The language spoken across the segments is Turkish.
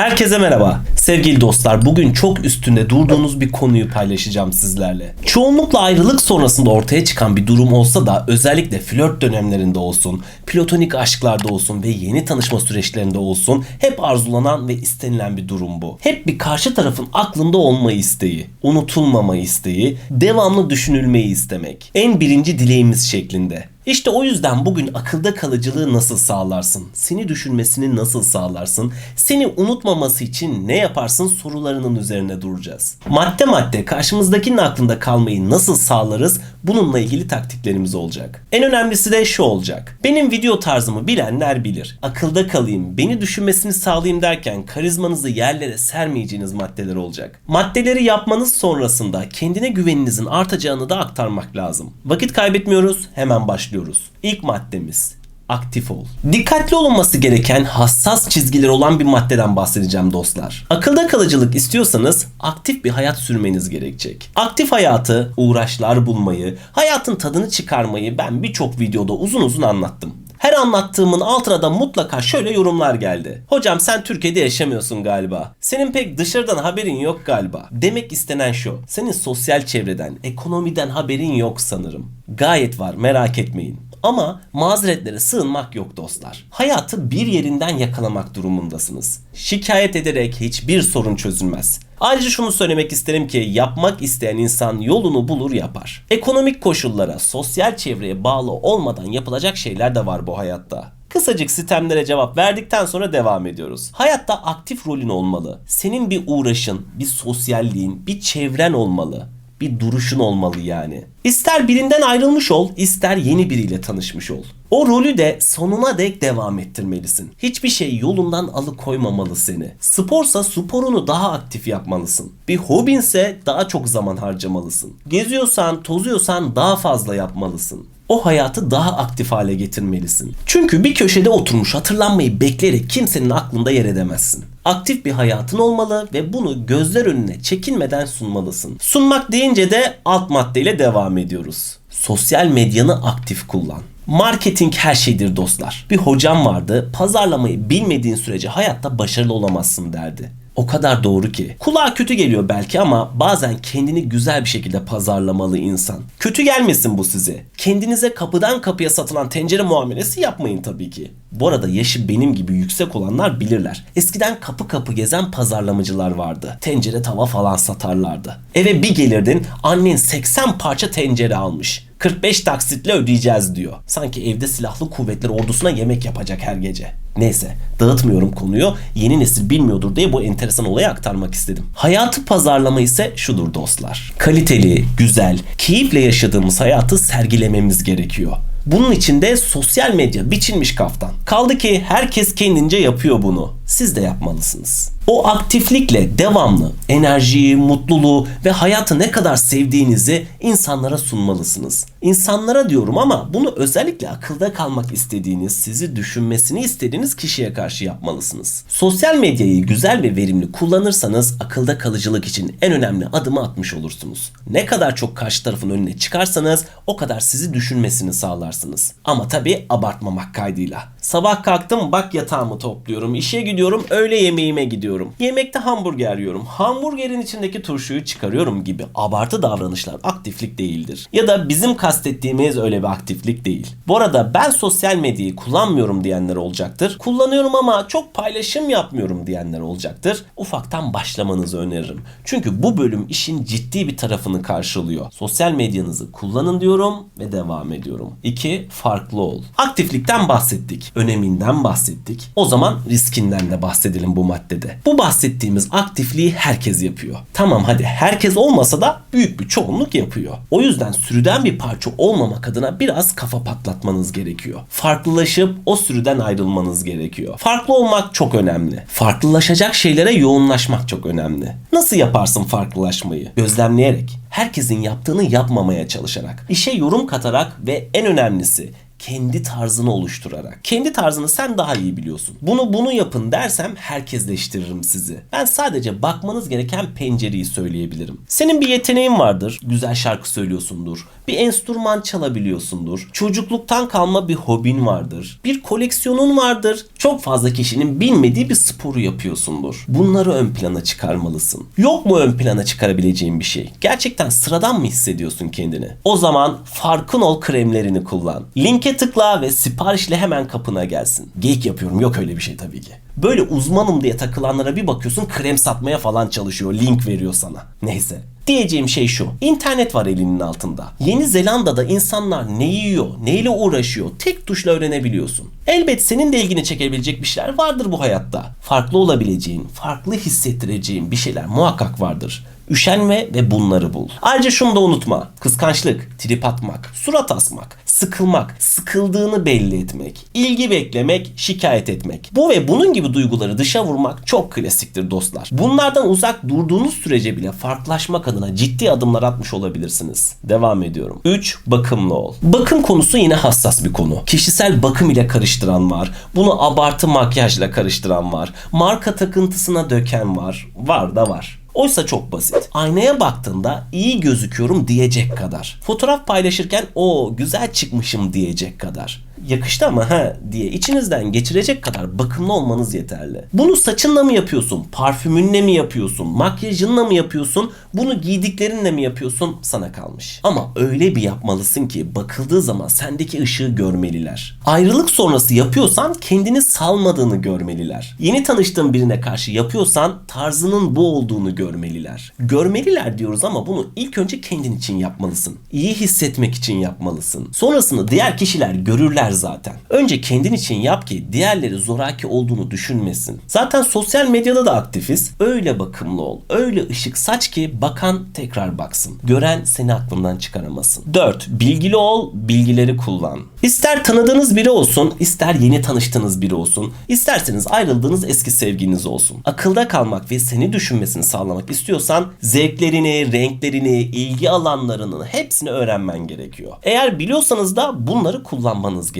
Herkese merhaba. Sevgili dostlar, bugün çok üstünde durduğunuz bir konuyu paylaşacağım sizlerle. Çoğunlukla ayrılık sonrasında ortaya çıkan bir durum olsa da özellikle flört dönemlerinde olsun, platonik aşklarda olsun ve yeni tanışma süreçlerinde olsun hep arzulanan ve istenilen bir durum bu. Hep bir karşı tarafın aklında olma isteği, unutulmama isteği, devamlı düşünülmeyi istemek. En birinci dileğimiz şeklinde. İşte o yüzden bugün akılda kalıcılığı nasıl sağlarsın? Seni düşünmesini nasıl sağlarsın? Seni unutmaması için ne yaparsın sorularının üzerine duracağız. Madde madde karşımızdakinin aklında kalmayı nasıl sağlarız? Bununla ilgili taktiklerimiz olacak. En önemlisi de şu olacak. Benim video tarzımı bilenler bilir. Akılda kalayım, beni düşünmesini sağlayayım derken karizmanızı yerlere sermeyeceğiniz maddeler olacak. Maddeleri yapmanız sonrasında kendine güveninizin artacağını da aktarmak lazım. Vakit kaybetmiyoruz, hemen başlıyoruz. İlk maddemiz aktif ol. Dikkatli olunması gereken hassas çizgileri olan bir maddeden bahsedeceğim dostlar. Akılda kalıcılık istiyorsanız aktif bir hayat sürmeniz gerekecek. Aktif hayatı, uğraşlar bulmayı, hayatın tadını çıkarmayı ben birçok videoda uzun uzun anlattım. Her anlattığımın altına da mutlaka şöyle yorumlar geldi. Hocam sen Türkiye'de yaşamıyorsun galiba. Senin pek dışarıdan haberin yok galiba. Demek istenen şu. Senin sosyal çevreden, ekonomiden haberin yok sanırım. Gayet var merak etmeyin. Ama mazeretlere sığınmak yok dostlar. Hayatı bir yerinden yakalamak durumundasınız. Şikayet ederek hiçbir sorun çözülmez. Ayrıca şunu söylemek isterim ki yapmak isteyen insan yolunu bulur yapar. Ekonomik koşullara, sosyal çevreye bağlı olmadan yapılacak şeyler de var bu hayatta. Kısacık sistemlere cevap verdikten sonra devam ediyoruz. Hayatta aktif rolün olmalı. Senin bir uğraşın, bir sosyalliğin, bir çevren olmalı bir duruşun olmalı yani. İster birinden ayrılmış ol, ister yeni biriyle tanışmış ol. O rolü de sonuna dek devam ettirmelisin. Hiçbir şey yolundan alıkoymamalı seni. Sporsa sporunu daha aktif yapmalısın. Bir hobinse daha çok zaman harcamalısın. Geziyorsan, tozuyorsan daha fazla yapmalısın o hayatı daha aktif hale getirmelisin. Çünkü bir köşede oturmuş hatırlanmayı bekleyerek kimsenin aklında yer edemezsin. Aktif bir hayatın olmalı ve bunu gözler önüne çekinmeden sunmalısın. Sunmak deyince de alt maddeyle devam ediyoruz. Sosyal medyanı aktif kullan. Marketing her şeydir dostlar. Bir hocam vardı. Pazarlamayı bilmediğin sürece hayatta başarılı olamazsın derdi. O kadar doğru ki. Kulağa kötü geliyor belki ama bazen kendini güzel bir şekilde pazarlamalı insan. Kötü gelmesin bu size. Kendinize kapıdan kapıya satılan tencere muamelesi yapmayın tabii ki. Bu arada yaşı benim gibi yüksek olanlar bilirler. Eskiden kapı kapı gezen pazarlamacılar vardı. Tencere tava falan satarlardı. Eve bir gelirdin annen 80 parça tencere almış. 45 taksitle ödeyeceğiz diyor. Sanki evde silahlı kuvvetler ordusuna yemek yapacak her gece. Neyse dağıtmıyorum konuyu. Yeni nesil bilmiyordur diye bu enteresan olayı aktarmak istedim. Hayatı pazarlama ise şudur dostlar. Kaliteli, güzel, keyifle yaşadığımız hayatı sergilememiz gerekiyor. Bunun için de sosyal medya biçilmiş kaftan. Kaldı ki herkes kendince yapıyor bunu. Siz de yapmalısınız. O aktiflikle devamlı enerjiyi, mutluluğu ve hayatı ne kadar sevdiğinizi insanlara sunmalısınız. İnsanlara diyorum ama bunu özellikle akılda kalmak istediğiniz, sizi düşünmesini istediğiniz kişiye karşı yapmalısınız. Sosyal medyayı güzel ve verimli kullanırsanız akılda kalıcılık için en önemli adımı atmış olursunuz. Ne kadar çok karşı tarafın önüne çıkarsanız o kadar sizi düşünmesini sağlarsınız. Ama tabi abartmamak kaydıyla. Sabah kalktım bak yatağımı topluyorum, işe gidiyorum, öğle yemeğime gidiyorum. Yemekte hamburger yiyorum. Hamburgerin içindeki turşuyu çıkarıyorum gibi abartı davranışlar aktiflik değildir. Ya da bizim kastettiğimiz öyle bir aktiflik değil. Bu arada ben sosyal medyayı kullanmıyorum diyenler olacaktır. Kullanıyorum ama çok paylaşım yapmıyorum diyenler olacaktır. Ufaktan başlamanızı öneririm. Çünkü bu bölüm işin ciddi bir tarafını karşılıyor. Sosyal medyanızı kullanın diyorum ve devam ediyorum. 2. Farklı ol. Aktiflikten bahsettik. Öneminden bahsettik. O zaman riskinden de bahsedelim bu maddede. Bu bahsettiğimiz aktifliği herkes yapıyor. Tamam hadi herkes olmasa da büyük bir çoğunluk yapıyor. O yüzden sürüden bir parça olmamak adına biraz kafa patlatmanız gerekiyor. Farklılaşıp o sürüden ayrılmanız gerekiyor. Farklı olmak çok önemli. Farklılaşacak şeylere yoğunlaşmak çok önemli. Nasıl yaparsın farklılaşmayı? Gözlemleyerek herkesin yaptığını yapmamaya çalışarak, işe yorum katarak ve en önemlisi kendi tarzını oluşturarak. Kendi tarzını sen daha iyi biliyorsun. Bunu bunu yapın dersem herkesleştiririm sizi. Ben sadece bakmanız gereken pencereyi söyleyebilirim. Senin bir yeteneğin vardır. Güzel şarkı söylüyorsundur. Bir enstrüman çalabiliyorsundur. Çocukluktan kalma bir hobin vardır. Bir koleksiyonun vardır. Çok fazla kişinin bilmediği bir sporu yapıyorsundur. Bunları ön plana çıkarmalısın. Yok mu ön plana çıkarabileceğin bir şey? Gerçekten sıradan mı hissediyorsun kendini? O zaman farkın ol kremlerini kullan. Linke tıkla ve siparişle hemen kapına gelsin. Geyik yapıyorum yok öyle bir şey tabii ki. Böyle uzmanım diye takılanlara bir bakıyorsun krem satmaya falan çalışıyor. Link veriyor sana. Neyse. Diyeceğim şey şu. İnternet var elinin altında. Yeni Zelanda'da insanlar ne yiyor, neyle uğraşıyor tek tuşla öğrenebiliyorsun. Elbet senin de ilgini çekebilecek bir şeyler vardır bu hayatta. Farklı olabileceğin, farklı hissettireceğin bir şeyler muhakkak vardır. Üşenme ve bunları bul. Ayrıca şunu da unutma. Kıskançlık, trip atmak, surat asmak, sıkılmak, sıkıldığını belli etmek, ilgi beklemek, şikayet etmek. Bu ve bunun gibi duyguları dışa vurmak çok klasiktir dostlar. Bunlardan uzak durduğunuz sürece bile farklılaşmak adına ciddi adımlar atmış olabilirsiniz. Devam ediyorum. 3. Bakımlı ol. Bakım konusu yine hassas bir konu. Kişisel bakım ile karıştıran var. Bunu abartı makyajla karıştıran var. Marka takıntısına döken var. Var da var. Oysa çok basit. Aynaya baktığında iyi gözüküyorum diyecek kadar. Fotoğraf paylaşırken o güzel çıkmışım diyecek kadar. Yakıştı ama ha diye içinizden geçirecek kadar bakımlı olmanız yeterli. Bunu saçınla mı yapıyorsun? Parfümünle mi yapıyorsun? Makyajınla mı yapıyorsun? Bunu giydiklerinle mi yapıyorsun? Sana kalmış. Ama öyle bir yapmalısın ki bakıldığı zaman sendeki ışığı görmeliler. Ayrılık sonrası yapıyorsan kendini salmadığını görmeliler. Yeni tanıştığın birine karşı yapıyorsan tarzının bu olduğunu görmeliler. Görmeliler diyoruz ama bunu ilk önce kendin için yapmalısın. İyi hissetmek için yapmalısın. Sonrasını diğer kişiler görürler zaten. Önce kendin için yap ki diğerleri zoraki olduğunu düşünmesin. Zaten sosyal medyada da aktifiz. Öyle bakımlı ol. Öyle ışık saç ki bakan tekrar baksın. Gören seni aklından çıkaramasın. 4. Bilgili ol, bilgileri kullan. İster tanıdığınız biri olsun, ister yeni tanıştığınız biri olsun, isterseniz ayrıldığınız eski sevginiz olsun. Akılda kalmak ve seni düşünmesini sağlamak istiyorsan zevklerini, renklerini, ilgi alanlarını hepsini öğrenmen gerekiyor. Eğer biliyorsanız da bunları kullanmanız gerekiyor.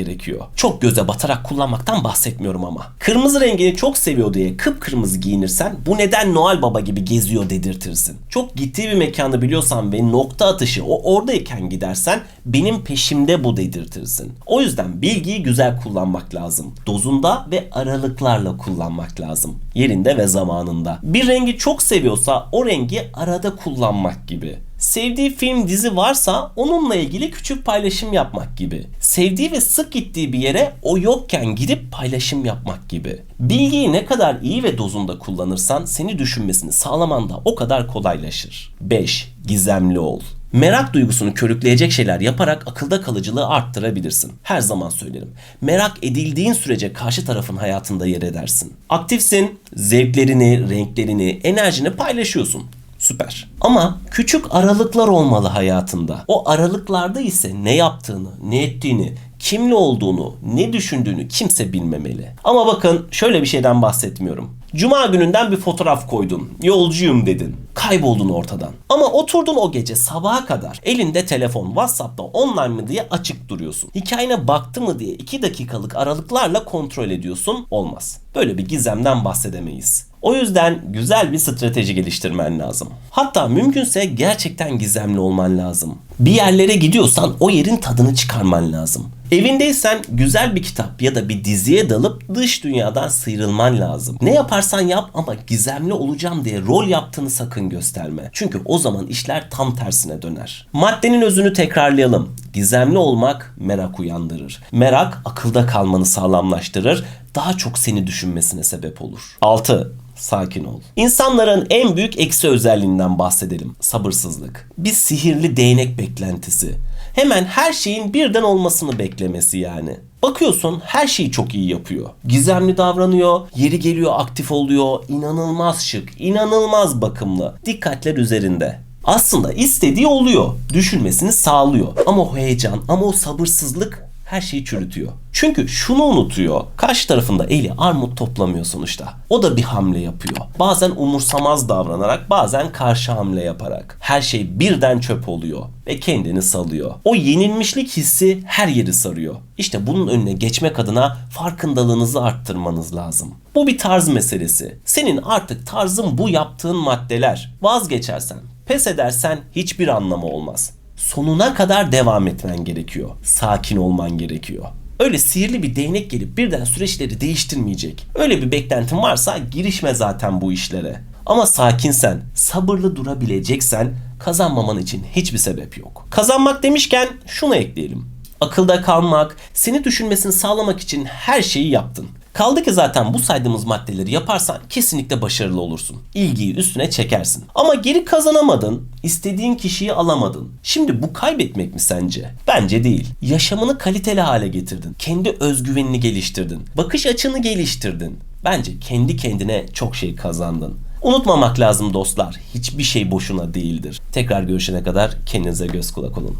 Çok göze batarak kullanmaktan bahsetmiyorum ama. Kırmızı rengini çok seviyor diye kıpkırmızı giyinirsen bu neden Noel Baba gibi geziyor dedirtirsin. Çok gittiği bir mekanı biliyorsan ve nokta atışı o oradayken gidersen benim peşimde bu dedirtirsin. O yüzden bilgiyi güzel kullanmak lazım. Dozunda ve aralıklarla kullanmak lazım. Yerinde ve zamanında. Bir rengi çok seviyorsa o rengi arada kullanmak gibi. Sevdiği film dizi varsa onunla ilgili küçük paylaşım yapmak gibi. Sevdiği ve sık gittiği bir yere o yokken gidip paylaşım yapmak gibi. Bilgiyi ne kadar iyi ve dozunda kullanırsan seni düşünmesini sağlaman da o kadar kolaylaşır. 5. Gizemli ol. Merak duygusunu körükleyecek şeyler yaparak akılda kalıcılığı arttırabilirsin. Her zaman söylerim. Merak edildiğin sürece karşı tarafın hayatında yer edersin. Aktifsin, zevklerini, renklerini, enerjini paylaşıyorsun. Süper. Ama küçük aralıklar olmalı hayatında. O aralıklarda ise ne yaptığını, ne ettiğini, kimle olduğunu, ne düşündüğünü kimse bilmemeli. Ama bakın şöyle bir şeyden bahsetmiyorum. Cuma gününden bir fotoğraf koydun. Yolcuyum dedin. Kayboldun ortadan. Ama oturdun o gece sabaha kadar. Elinde telefon WhatsApp'ta online mı diye açık duruyorsun. Hikayene baktı mı diye 2 dakikalık aralıklarla kontrol ediyorsun. Olmaz. Böyle bir gizemden bahsedemeyiz. O yüzden güzel bir strateji geliştirmen lazım. Hatta mümkünse gerçekten gizemli olman lazım. Bir yerlere gidiyorsan o yerin tadını çıkarman lazım. Evindeysen güzel bir kitap ya da bir diziye dalıp dış dünyadan sıyrılman lazım. Ne yaparsan yap ama gizemli olacağım diye rol yaptığını sakın gösterme. Çünkü o zaman işler tam tersine döner. Maddenin özünü tekrarlayalım. Gizemli olmak merak uyandırır. Merak akılda kalmanı sağlamlaştırır. Daha çok seni düşünmesine sebep olur. 6 sakin ol. İnsanların en büyük eksi özelliğinden bahsedelim. Sabırsızlık. Bir sihirli değnek beklentisi. Hemen her şeyin birden olmasını beklemesi yani. Bakıyorsun her şeyi çok iyi yapıyor. Gizemli davranıyor, yeri geliyor aktif oluyor, inanılmaz şık, inanılmaz bakımlı. Dikkatler üzerinde. Aslında istediği oluyor. Düşünmesini sağlıyor. Ama o heyecan, ama o sabırsızlık her şeyi çürütüyor. Çünkü şunu unutuyor. Karşı tarafında eli armut toplamıyor sonuçta. O da bir hamle yapıyor. Bazen umursamaz davranarak, bazen karşı hamle yaparak. Her şey birden çöp oluyor ve kendini salıyor. O yenilmişlik hissi her yeri sarıyor. İşte bunun önüne geçmek adına farkındalığınızı arttırmanız lazım. Bu bir tarz meselesi. Senin artık tarzın bu yaptığın maddeler. Vazgeçersen, pes edersen hiçbir anlamı olmaz. Sonuna kadar devam etmen gerekiyor. Sakin olman gerekiyor. Öyle sihirli bir değnek gelip birden süreçleri değiştirmeyecek. Öyle bir beklentin varsa girişme zaten bu işlere. Ama sakinsen, sabırlı durabileceksen kazanmaman için hiçbir sebep yok. Kazanmak demişken şunu ekleyelim. Akılda kalmak, seni düşünmesini sağlamak için her şeyi yaptın. Kaldı ki zaten bu saydığımız maddeleri yaparsan kesinlikle başarılı olursun. İlgiyi üstüne çekersin. Ama geri kazanamadın, istediğin kişiyi alamadın. Şimdi bu kaybetmek mi sence? Bence değil. Yaşamını kaliteli hale getirdin. Kendi özgüvenini geliştirdin. Bakış açını geliştirdin. Bence kendi kendine çok şey kazandın. Unutmamak lazım dostlar. Hiçbir şey boşuna değildir. Tekrar görüşene kadar kendinize göz kulak olun.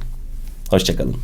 Hoşçakalın.